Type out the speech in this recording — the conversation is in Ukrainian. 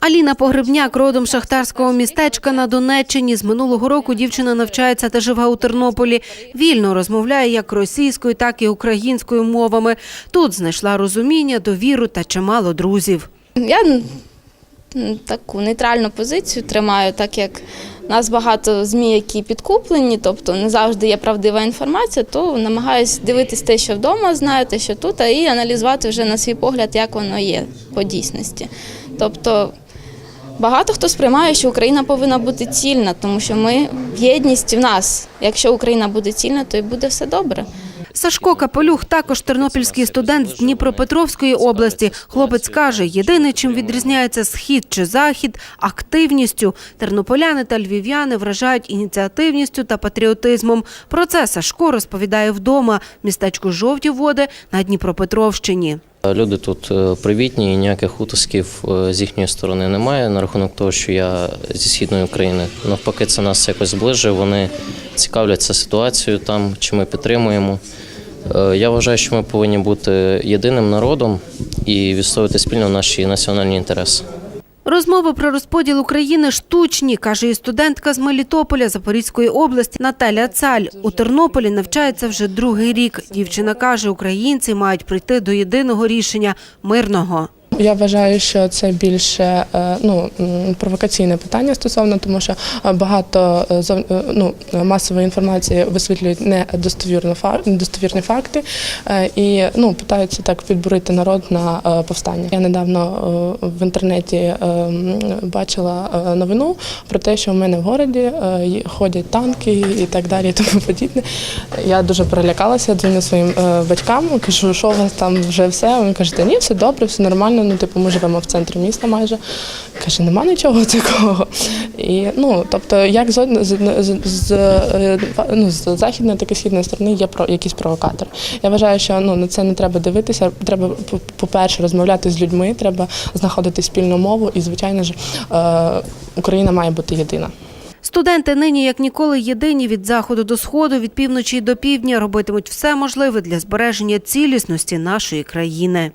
Аліна Погребняк родом шахтарського містечка на Донеччині. З минулого року дівчина навчається та живе у Тернополі. Вільно розмовляє як російською, так і українською мовами. Тут знайшла розуміння, довіру та чимало друзів. Я таку нейтральну позицію тримаю, так як нас багато ЗМІ, які підкуплені, тобто не завжди є правдива інформація, то намагаюся дивитись те, що вдома знаю, те, що тут, і аналізувати вже на свій погляд, як воно є по дійсності. Тобто багато хто сприймає, що Україна повинна бути цільна, тому що ми єдність в нас. Якщо Україна буде цільна, то і буде все добре. Сашко Капелюх також тернопільський студент з Дніпропетровської області. Хлопець каже, єдине, чим відрізняється схід чи захід – активністю. Тернополяни та львів'яни вражають ініціативністю та патріотизмом. Про це Сашко розповідає вдома в містечку Жовті води на Дніпропетровщині. Люди тут е, привітні, ніяких утисків е, з їхньої сторони немає на рахунок того, що я зі східної України. Навпаки, це нас якось зближує. Вони цікавляться ситуацією там, чи ми підтримуємо. Е, Я вважаю, що ми повинні бути єдиним народом і відстоювати спільно наші національні інтереси. Розмови про розподіл України штучні, каже і студентка з Мелітополя Запорізької області Наталя Цаль. У Тернополі навчається вже другий рік. Дівчина каже, українці мають прийти до єдиного рішення мирного. Я вважаю, що це більше е, ну, провокаційне питання стосовно, тому що е, багато е, ну, масової інформації висвітлюють недостовірно недостовірні факти і ну, питаються так підбурити народ на повстання. Я недавно в інтернеті бачила новину про те, що в мене в городі ходять танки і так далі, і тому подібне. Я дуже перелякалася, дзвоню своїм батькам, кажу, що у вас там вже все. Вони кажуть, ні, все добре, все нормально. Ну, типу, ми живемо в центрі міста майже. Каже, нема нічого такого. І ну, тобто, як з, з, з, з, е, ну, з західної, так і східної сторони є про якісь провокатори. Я вважаю, що ну на це не треба дивитися. Треба, по- по-перше, розмовляти з людьми, треба знаходити спільну мову, і звичайно ж е, Україна має бути єдина. Студенти нині як ніколи єдині від заходу до сходу, від півночі до півдня робитимуть все можливе для збереження цілісності нашої країни.